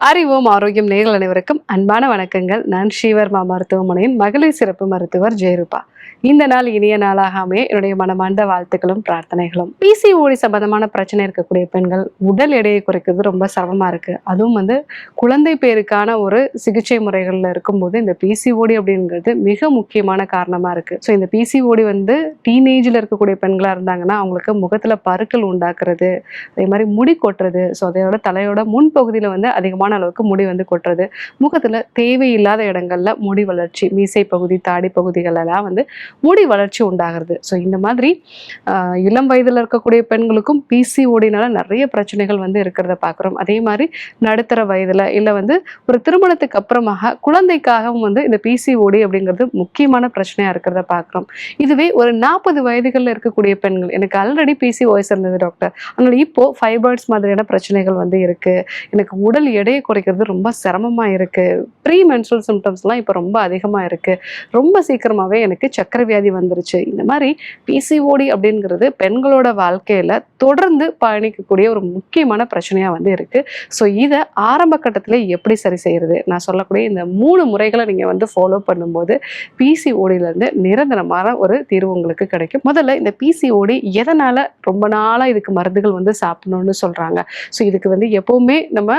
அறிவோம் ஆரோக்கியம் நேர்கள் அனைவருக்கும் அன்பான வணக்கங்கள். நான் ஸ்ரீவர்மா மருத்துவமனையின் மகளிர் சிறப்பு மருத்துவர் ஜெயரூபா. இந்த நாள் இனிய நாளாகாமே என்னுடைய மனமார்ந்த வாழ்த்துக்களும் பிரார்த்தனைகளும். பிசிஓடி சம்பந்தமான பிரச்சனை இருக்கக்கூடிய பெண்கள் உடல் எடையை குறைக்கிறது ரொம்ப சிரமமா இருக்கு. அதுவும் வந்து குழந்தை பேருக்கான ஒரு சிகிச்சை முறைகள்ல இருக்கும்போது இந்த பிசிஓடி அப்படிங்கிறது மிக முக்கியமான காரணமா இருக்கு. ஸோ இந்த பிசிஓடி வந்து டீனேஜில் இருக்கக்கூடிய பெண்களாக இருந்தாங்கன்னா அவங்களுக்கு முகத்தில் பருக்கள் உண்டாக்குறது அதே மாதிரி முடி கொட்டுறது ஸோ அதோட தலையோட முன்பகுதியில் வந்து அதிகமான அளவுக்கு முடி வந்து கொட்டுறது முகத்தில் தேவையில்லாத இடங்களில் முடி வளர்ச்சி மீசை பகுதி தாடி பகுதிகளெல்லாம் வந்து முடி வளர்ச்சி உண்டாகிறது. ஸோ இந்த மாதிரி இளம் வயதில் இருக்கக்கூடிய பெண்களுக்கும் பிசிஓடினால நிறைய பிரச்சனைகள் வந்து இருக்கிறத பார்க்குறோம். அதே மாதிரி நடுத்தர வயதில் இல்லை வந்து ஒரு திருமணத்துக்கு அப்புறமாக குழந்தைக்காகவும் வந்து இந்த பிசிஓடி அப்படிங்கிறது முக்கியமான பிரச்சனையாக இருக்கிறத பார்க்குறோம். இதுவே ஒரு நாற்பது வயதுகளில் இருக்கக்கூடிய பெண்கள் எனக்கு ஆல்ரெடி பிசிஓஎஸ் இருந்தது டாக்டர் அதனால இப்போ ஃபைபாய்ட்ஸ் மாதிரியான பிரச்சனைகள் வந்து இருக்கு. எனக்கு உடல் எடையை குறைக்கிறது ரொம்ப சிரமமா இருக்கு. ப்ரீ மென்சுரல் சிம்டம்ஸ்லாம் இப்போ ரொம்ப அதிகமா இருக்கு. ரொம்ப சீக்கிரமாவே எனக்கு சக்கரை வியாதி வந்துருச்சு. இந்த மாதிரி பிசிஓடி அப்படிங்கிறது பெண்களோட வாழ்க்கையில தொடர்ந்து பயணிக்கக்கூடிய ஒரு முக்கியமான பிரச்சனையா வந்து இருக்கு. ஸோ இதை ஆரம்ப கட்டத்துல எப்படி சரி செய்யறது? நான் சொல்லக்கூடிய இந்த மூணு முறைகளை நீங்க வந்து ஃபாலோ பண்ணும்போது பிசிஓடில இருந்து நிரந்தரமான ஒரு தீர்வு உங்களுக்கு கிடைக்கும். முதல்ல இந்த பிசிஓடி எதனால ரொம்ப நாளா இதுக்கு மருந்துகள் வந்து சாப்பிடணும்னு சொல்றாங்க. ஸோ இதுக்கு வந்து எப்பவுமே நம்ம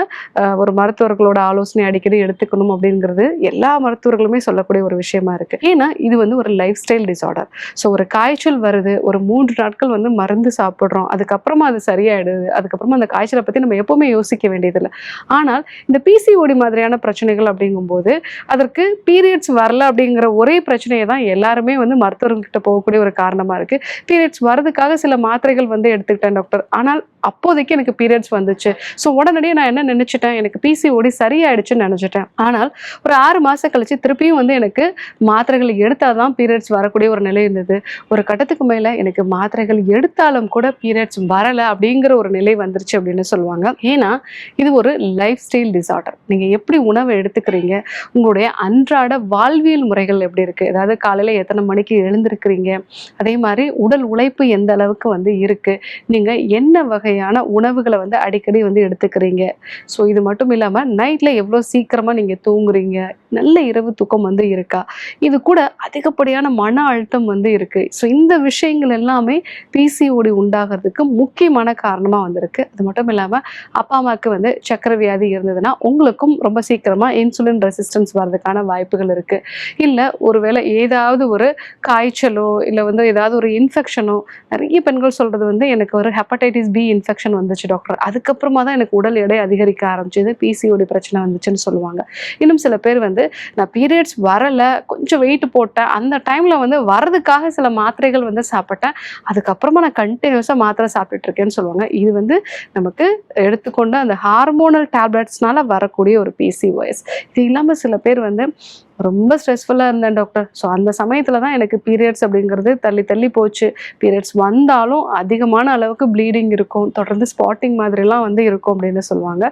ஒரு மருத்துவர்களோட ஆலோசனை அடிக்கடி எடுத்துக்கணும் அப்படிங்கிறது எல்லா மருத்துவர்களுமே சொல்லக்கூடிய ஒரு விஷயமா இருக்கு. ஏன்னா இது வந்து ஒரு லைஃப் ஸ்டைல் டிசார்டர் ஸோ ஒரு காய்ச்சல் வருது ஒரு மூன்று நாட்கள் வந்து மருந்து சாப்பிட்றோம் அதுக்கப்புறமா அது சரியாயிடுது அதுக்கப்புறமா அந்த காய்ச்சலை பற்றி நம்ம எப்போவுமே யோசிக்க வேண்டியதில்லை. ஆனால் இந்த பிசிஓடி மாதிரியான பிரச்சனைகள் அப்படிங்கும்போது அதற்கு பீரியட்ஸ் வரல அப்படிங்கிற ஒரே பிரச்சனையை தான் எல்லாருமே வந்து மருத்துவர்கிட்ட போகக்கூடிய ஒரு காரணமாக இருக்கு. பீரியட்ஸ் வரதுக்காக சில மாத்திரைகள் வந்து எடுத்துக்கிட்டேன் டாக்டர். ஆனால் அப்போதைக்கு எனக்கு பீரியட்ஸ் வந்துச்சு. ஸோ உடனடியே நான் என்ன நினச்சிட்டேன்? எனக்கு பிசிஓடி சரியாயிடுச்சுன்னு நினச்சிட்டேன். ஆனால் ஒரு ஆறு மாதம் கழித்து திருப்பியும் வந்து எனக்கு மாத்திரைகள் எடுத்தால் தான் பீரியட்ஸ் வரக்கூடிய ஒரு நிலை இருந்தது. ஒரு கட்டத்துக்கு மேலே எனக்கு மாத்திரைகள் எடுத்தாலும் கூட பீரியட்ஸ் வரலை அப்படிங்கிற ஒரு நிலை வந்துருச்சு அப்படின்னு சொல்லுவாங்க. ஏன்னா இது ஒரு லைஃப் ஸ்டைல் டிசார்டர் நீங்கள் எப்படி உணவை எடுத்துக்கிறீங்க? உங்களுடைய அன்றாட வாழ்வியல் முறைகள் எப்படி இருக்குது அதாவது காலையில் எத்தனை மணிக்கு எழுந்திருக்கிறீங்க? அதே மாதிரி உடல் உழைப்பு எந்த அளவுக்கு வந்து இருக்கு? நீங்கள் என்ன வகை வகையான உணவுகளை வந்து அடிக்கடி வந்து எடுத்துக்கிறீங்க. ஸோ இது மட்டும் இல்லாமல் நைட்டில் எவ்வளோ சீக்கிரமாக நீங்கள் தூங்குறீங்க? நல்ல இரவு தூக்கம் வந்து இருக்கா? இது கூட அதிகப்படியான மன அழுத்தம் வந்து இருக்கு. ஸோ இந்த விஷயங்கள் எல்லாமே பிசிஓடி உண்டாகிறதுக்கு முக்கியமான காரணமாக வந்திருக்கு. அது மட்டும் இல்லாமல் அப்பா அம்மாவுக்கு வந்து சக்கர வியாதி இருந்ததுன்னா உங்களுக்கும் ரொம்ப சீக்கிரமாக இன்சுலின் ரெசிஸ்டன்ஸ் வர்றதுக்கான வாய்ப்புகள் இருக்கு. இல்லை ஒருவேளை ஏதாவது ஒரு காய்ச்சலோ இல்லை வந்து ஏதாவது ஒரு இன்ஃபெக்ஷனோ நிறைய பெண்கள் சொல்றது வந்து எனக்கு ஒரு ஹெப்படைட்டிஸ் பி இன்ஃபெக்ஷன் வந்துச்சு டாக்டர் அதுக்கப்புறமா தான் எனக்கு உடல் எடை அதிகரிக்க ஆரம்பிச்சது பிசிஓடி பிரச்சனை வந்துச்சுன்னு சொல்லுவாங்க. இன்னும் சில பேர் வந்து நான் பீரியட்ஸ் வரலை கொஞ்சம் வெயிட் போட்டேன். அந்த டைமில் வந்து வரதுக்காக சில மாத்திரைகள் வந்து சாப்பிட்டேன். அதுக்கப்புறமா நான் கண்டினியூஸாக மாத்திரை சாப்பிட்டுட்டு இருக்கேன்னு சொல்லுவாங்க. இது வந்து நமக்கு எடுத்துக்கொண்டு அந்த ஹார்மோனல் டேப்லெட்ஸ்னால வரக்கூடிய ஒரு பிசிஓஎஸ் இது இல்லாமல் சில பேர் வந்து ரொம்ப ஸ்ட்ரெஸ்ஃபுல்லாக இருந்தேன் டாக்டர் ஸோ அந்த சமயத்தில் தான் எனக்கு பீரியட்ஸ் அப்படிங்கிறது தள்ளி தள்ளி போச்சு. பீரியட்ஸ் வந்தாலும் அதிகமான அளவுக்கு ப்ளீடிங் இருக்கும். தொடர்ந்து ஸ்பாட்டிங் மாதிரிலாம் வந்து இருக்கும் அப்படின்னு சொல்லுவாங்க.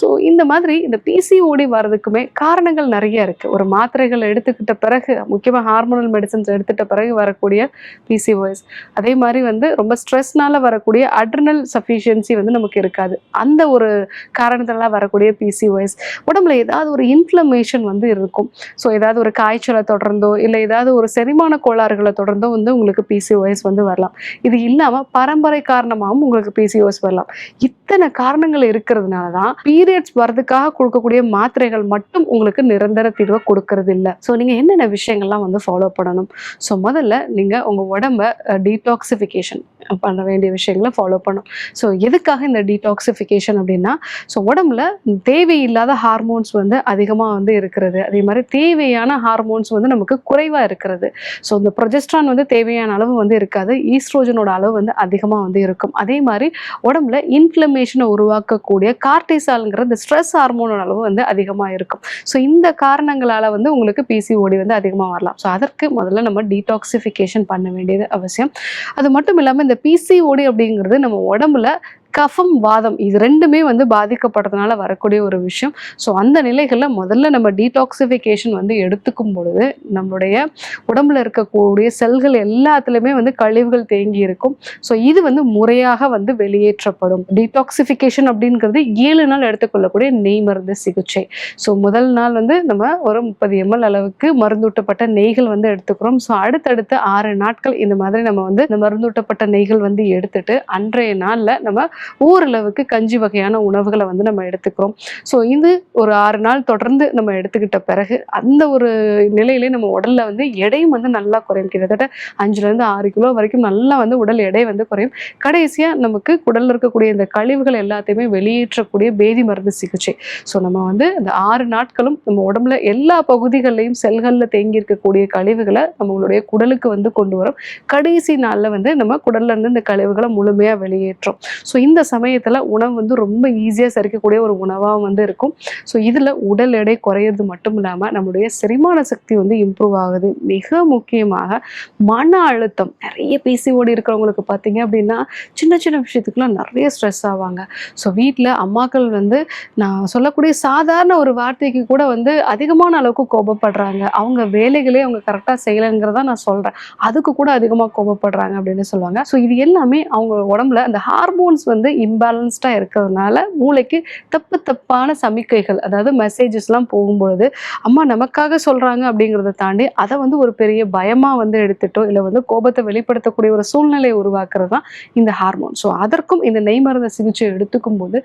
ஸோ இந்த மாதிரி இந்த பிசிஓடி வர்றதுக்குமே காரணங்கள் நிறைய இருக்குது ஒரு மாத்திரைகள் எடுத்துக்கிட்ட பிறகு முக்கியமாக ஹார்மோனல் மெடிசன்ஸ் எடுத்துட்ட பிறகு வரக்கூடிய பிசிஓஎஸ் அதே மாதிரி வந்து ரொம்ப ஸ்ட்ரெஸ்னால வரக்கூடிய அட்ரினல் சஃபிஷியன்சி வந்து நமக்கு இருக்காது. அந்த ஒரு காரணத்தினால வரக்கூடிய பிசிஓஎஸ் உடம்புல ஏதாவது ஒரு இன்ஃப்ளமேஷன் வந்து இருக்கும். ஸோ ஏதாவது ஒரு காய்ச்சலை தொடர்ந்தோ இல்லை ஏதாவது ஒரு செரிமான கோளாறுகளை தொடர்ந்தோ வந்து உங்களுக்கு பிசிஓஎஸ் வந்து வரலாம். இது இல்லாமல் பரம்பரை காரணமாகவும் உங்களுக்கு பிசிஓஎஸ் வரலாம். இத்தனை காரணங்கள் இருக்கிறதுனால தான் பீரியட்ஸ் வரதுக்காக கொடுக்கக்கூடிய மாத்திரைகள் மட்டும் உங்களுக்கு நிரந்தர தீர்வை கொடுக்கறது இல்லை. ஸோ நீங்கள் என்னென்ன விஷயங்கள்லாம் வந்து ஃபாலோ பண்ணணும்? ஸோ முதல்ல நீங்கள் உங்கள் உடம்ப டீடாக்சிஃபிகேஷன் பண்ண வேண்டிய விஷயங்களை ஃபாலோ பண்ணும். ஸோ எதுக்காக இந்த டீடாக்சிஃபிகேஷன் அப்படின்னா ஸோ உடம்புல தேவையில்லாத ஹார்மோன்ஸ் வந்து அதிகமாக வந்து இருக்கிறது. அதே மாதிரி தேவையான ஹார்மோன்ஸ் வந்து நமக்கு குறைவாக இருக்கிறது. ஸோ இந்த ப்ரொஜெஸ்ட்ரான் வந்து தேவையான அளவு வந்து இருக்காது. ஈஸ்ட்ரோஜனோட அளவு வந்து அதிகமாக வந்து இருக்கும். அதே மாதிரி உடம்புல இன்ஃப்ளமேஷனை உருவாக்கக்கூடிய கார்டிசால்ங்கிற இந்த ஸ்ட்ரெஸ் ஹார்மோனோட அளவு வந்து அதிகமாக இருக்கும். ஸோ இந்த காரணங்களால் வந்து உங்களுக்கு பிசிஓடி வந்து அதிகமாக வரலாம். ஸோ அதற்கு முதல்ல நம்ம டீடாக்சிஃபிகேஷன் பண்ண வேண்டியது அவசியம். அது மட்டும் இல்லாமல் இந்த பிசிஓடி அப்படிங்கிறது நம்ம உடம்புல கஃபம் வாதம் இது ரெண்டுமே வந்து பாதிக்கப்படுறதுனால வரக்கூடிய ஒரு விஷயம். ஸோ அந்த நிலைகளில் முதல்ல நம்ம டீடாக்சிஃபிகேஷன் வந்து எடுத்துக்கும் பொழுது நம்மளுடைய உடம்புல இருக்கக்கூடிய செல்கள் எல்லாத்துலேயுமே வந்து கழிவுகள் தேங்கி இருக்கும். ஸோ இது வந்து முறையாக வந்து வெளியேற்றப்படும். டீடாக்சிஃபிகேஷன் அப்படிங்கிறது ஏழு நாள் எடுத்துக்கொள்ளக்கூடிய நெய் மருந்து சிகிச்சை. ஸோ முதல் நாள் வந்து நம்ம ஒரு முப்பது எம்எல் அளவுக்கு மருந்தூட்டப்பட்ட நெய்கள் வந்து எடுத்துக்கிறோம். ஸோ அடுத்தடுத்த ஆறு நாட்கள் இந்த மாதிரி நம்ம வந்து இந்த மருந்தூட்டப்பட்ட நெய்கள் வந்து எடுத்துட்டு அன்றைய நாளில் நம்ம ஓரளவுக்கு கஞ்சி வகையான உணவுகளை வந்து நம்ம எடுத்துக்கிறோம். ஸோ இது ஒரு ஆறு நாள் தொடர்ந்து நம்ம எடுத்துக்கிட்ட பிறகு அந்த ஒரு நிலையிலே நம்ம உடல்ல வந்து எடையும் வந்து நல்லா குறையும். கிட்டத்தட்ட அஞ்சுலேருந்து ஆறு கிலோ வரைக்கும் நல்லா வந்து உடல் எடை வந்து குறையும். கடைசியாக நமக்கு குடலில் இருக்கக்கூடிய இந்த கழிவுகள் எல்லாத்தையுமே வெளியேற்றக்கூடிய பேதி மருந்து சிகிச்சை. ஸோ நம்ம வந்து இந்த ஆறு நாட்களும் நம்ம உடம்புல எல்லா பகுதிகளிலையும் செல்களில் தேங்கி இருக்கக்கூடிய கழிவுகளை நம்மளுடைய குடலுக்கு வந்து கொண்டு வரும். கடைசி நாளில் வந்து நம்ம குடல்ல இருந்து இந்த கழிவுகளை முழுமையாக வெளியேற்றும். ஸோ இந்த சமயத்தில் உணவு வந்து ரொம்ப ஈஸியாக சரிக்கக்கூடிய ஒரு உணவாக வந்து இருக்கும். ஸோ இதில் உடல் எடை குறையிறது மட்டும் இல்லாமல் நம்முடைய செரிமான சக்தி வந்து இம்ப்ரூவ் ஆகுது. மிக முக்கியமாக மன அழுத்தம். நிறைய பிசிஓடி இருக்கிறவங்களுக்கு பார்த்தீங்க அப்படின்னா சின்ன சின்ன விஷயத்துக்குலாம் நிறைய ஸ்ட்ரெஸ் ஆவாங்க. ஸோ வீட்டில் அம்மாக்கள் வந்து நான் சொல்லக்கூடிய சாதாரண ஒரு வார்த்தைக்கு கூட வந்து அதிகமான அளவுக்கு கோபப்படுறாங்க. அவங்க வேலைகளே அவங்க கரெக்டாக செய்யலைங்கிறத நான் சொல்கிறேன் அதுக்கு கூட அதிகமாக கோபப்படுறாங்க அப்படின்னு சொல்லுவாங்க. ஸோ இது எல்லாமே அவங்க உடம்புல அந்த ஹார்மோன்ஸ் வந்து வந்து இம்பேலன்ஸ்டாக இருக்கிறதுனால மூளைக்கு தப்பு தப்பான சமிக்கைகள் அதாவது மெசேஜஸ்லாம் போகும்பொழுது அம்மா நமக்காக சொல்கிறாங்க அப்படிங்கிறத தாண்டி அதை வந்து ஒரு பெரிய பயமாக வந்து எடுத்துட்டோ இல்லை வந்து கோபத்தை வெளிப்படுத்தக்கூடிய ஒரு சூழ்நிலையை உருவாக்குறது தான் இந்த ஹார்மோன் ஸோ அதற்கும் இந்த நெய் மருந்து சிகிச்சை எடுத்துக்கும் போது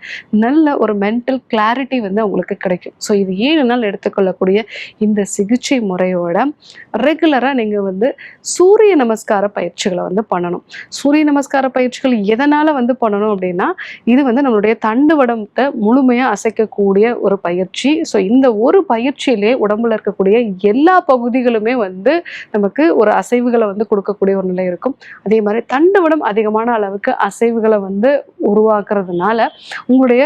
நல்ல ஒரு மென்டல் கிளாரிட்டி வந்து அவங்களுக்கு கிடைக்கும். ஸோ இது ஏழு நாள் எடுத்துக்கொள்ளக்கூடிய இந்த சிகிச்சை முறையோட ரெகுலராக நீங்கள் வந்து சூரிய நமஸ்கார பயிற்சிகளை வந்து பண்ணணும். சூரிய நமஸ்கார பயிற்சிகள் எதனால் வந்து பண்ணணும் அப்படின்னா இது வந்து நம்மளுடைய தண்டுவடத்தை முழுமையாக அசைக்கக்கூடிய ஒரு பயிற்சி. ஸோ இந்த ஒரு பயிற்சியிலே உடம்புல இருக்கக்கூடிய எல்லா பகுதிகளுமே வந்து நமக்கு ஒரு அசைவுகளை வந்து கொடுக்கக்கூடிய ஒரு நிலை இருக்கும். அதே மாதிரி தண்டுவடம் அதிகமான அளவுக்கு அசைவுகளை வந்து உருவாக்குறதுனால உங்களுடைய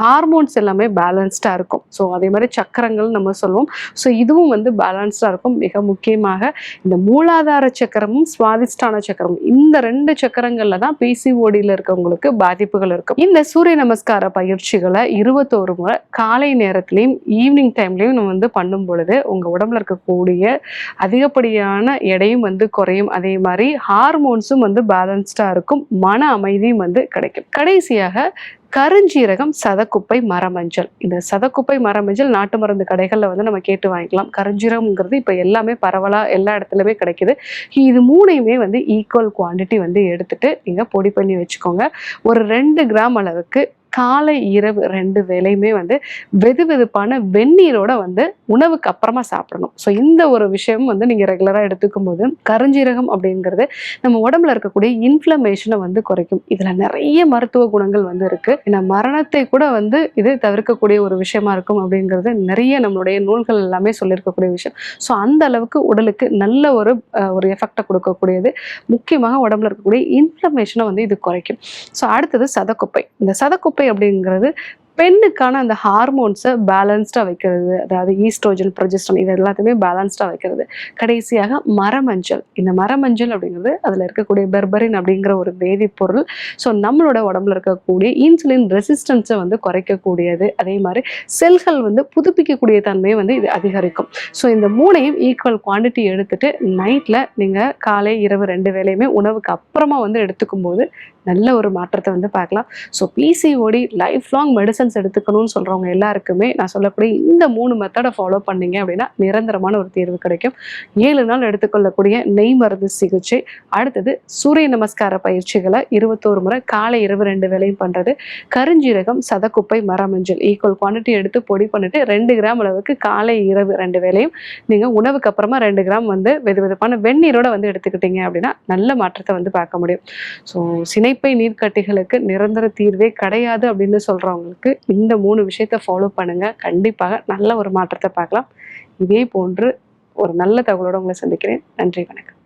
ஹார்மோன்ஸ் எல்லாமே பேலன்ஸ்டாக இருக்கும். ஸோ அதே மாதிரி சக்கரங்கள் நம்ம சொல்லுவோம். ஸோ இதுவும் வந்து பேலன்ஸ்டாக இருக்கும். மிக முக்கியமாக இந்த மூலாதார சக்கரமும் சுவாதிஷ்டான சக்கரமும் இந்த ரெண்டு சக்கரங்களில் தான் பிசிஓடியில் இருக்கவங்களுக்கு பாதிப்புகள் இருக்கும். இந்த சூரிய நமஸ்கார பயிற்சிகளை இருபத்தோரு முறை காலை நேரத்துலையும் ஈவினிங் டைம்லையும் நம்ம வந்து பண்ணும் பொழுது உங்கள் உடம்புல இருக்கக்கூடிய அதிகப்படியான எடையும் வந்து குறையும். அதே மாதிரி ஹார்மோன்ஸும் வந்து பேலன்ஸ்டாக இருக்கும். மன அமைதியும் வந்து கிடைக்கும். கடைசியாக கருஞ்சீரகம் சதக்குப்பை மரமஞ்சள். இந்த சதக்குப்பை மரமஞ்சள் நாட்டு மருந்து கடைகளில் வந்து நம்ம கேட்டு வாங்கிக்கலாம். கருஞ்சீரகம்ங்கிறது இப்போ எல்லாமே பரவலாக எல்லா இடத்துலையுமே கிடைக்குது. இது மூணையுமே வந்து ஈக்குவல் குவான்டிட்டி வந்து எடுத்துட்டு நீங்கள் பொடி பண்ணி வச்சுக்கோங்க. ஒரு ரெண்டு கிராம் அளவுக்கு காலை இரவு ரெண்டு வேலையுமே வந்து வெது வெதுப்பான வெந்நீரோட வந்து உணவுக்கு அப்புறமா சாப்பிடணும். ஸோ இந்த ஒரு விஷயம் வந்து நீங்கள் ரெகுலராக எடுத்துக்கும் போது கருஞ்சீரகம் அப்படிங்கிறது நம்ம உடம்புல இருக்கக்கூடிய இன்ஃப்ளமேஷனை வந்து குறைக்கும். இதில் நிறைய மருத்துவ குணங்கள் வந்து இருக்கு. ஏன்னா மரணத்தை கூட வந்து இது தவிர்க்கக்கூடிய ஒரு விஷயமா இருக்கும் அப்படிங்கிறது நிறைய நம்மளுடைய நூல்கள் எல்லாமே சொல்லியிருக்கக்கூடிய விஷயம். ஸோ அந்த அளவுக்கு உடலுக்கு நல்ல ஒரு ஒரு எஃபெக்டை கொடுக்கக்கூடியது. முக்கியமாக உடம்புல இருக்கக்கூடிய இன்ஃப்ளமேஷனை வந்து இது குறைக்கும். ஸோ அடுத்தது சதக்குப்பை. இந்த சதக்குப்பை அப்படிங்கிறது பெண்ணுக்கான அந்த ஹார்மோன்ஸை பேலன்ஸ்டாக வைக்கிறது அதாவது ஈஸ்ட்ரோஜன் ப்ரொஜெஸ்டன் இது எல்லாத்தையுமே பேலன்ஸ்டாக வைக்கிறது. கடைசியாக மரமஞ்சள். இந்த மரமஞ்சள் அப்படிங்கிறது அதில் இருக்கக்கூடிய பெர்பரின் அப்படிங்கிற ஒரு வேதிப்பொருள். ஸோ நம்மளோட உடம்புல இருக்கக்கூடிய இன்சுலின் ரெசிஸ்டன்ஸை வந்து குறைக்கக்கூடியது. அதே மாதிரி செல்கள் வந்து புதுப்பிக்கக்கூடிய தன்மையை வந்து இது அதிகரிக்கும். ஸோ இந்த மூணையும் ஈக்குவல் குவான்டிட்டி எடுத்துட்டு நைட்டில் நீங்கள் காலை இரவு ரெண்டு வேலையுமே உணவுக்கு அப்புறமா வந்து எடுத்துக்கும் போது நல்ல ஒரு மாற்றத்தை வந்து பார்க்கலாம். So PCOD life long medicine medicines எடுத்துக்கணும்னு சொல்கிறவங்க எல்லாருக்குமே நான் சொல்லக்கூடிய இந்த மூணு மெத்தடை ஃபாலோ பண்ணீங்க அப்படின்னா நிரந்தரமான ஒரு தீர்வு கிடைக்கும். ஏழு நாள் எடுத்துக்கொள்ளக்கூடிய நெய் மருந்து சிகிச்சை அடுத்தது சூரிய நமஸ்கார பயிற்சிகளை இருபத்தோரு முறை காலை இரவு ரெண்டு வேலையும் பண்ணுறது கருஞ்சீரகம் சதக்குப்பை மரமஞ்சள் ஈக்குவல் குவான்டிட்டி எடுத்து பொடி பண்ணிட்டு ரெண்டு கிராம் அளவுக்கு காலை இரவு ரெண்டு வேலையும் நீங்கள் உணவுக்கு அப்புறமா ரெண்டு கிராம் வந்து வெது வெதுப்பான வெந்நீரோட வந்து எடுத்துக்கிட்டீங்க அப்படின்னா நல்ல மாற்றத்தை வந்து பார்க்க முடியும். ஸோ சினைப்பை நீர்க்கட்டிகளுக்கு நிரந்தர தீர்வே கிடையாது அப்படின்னு சொல்கிறவங்களுக்கு இந்த மூணு விஷயத்தை ஃபாலோ பண்ணுங்க. கண்டிப்பாக நல்ல ஒரு மாற்றத்தை பார்க்கலாம். இதே போன்று ஒரு நல்ல தகவலோட உங்களை சந்திக்கிறேன். நன்றி வணக்கம்.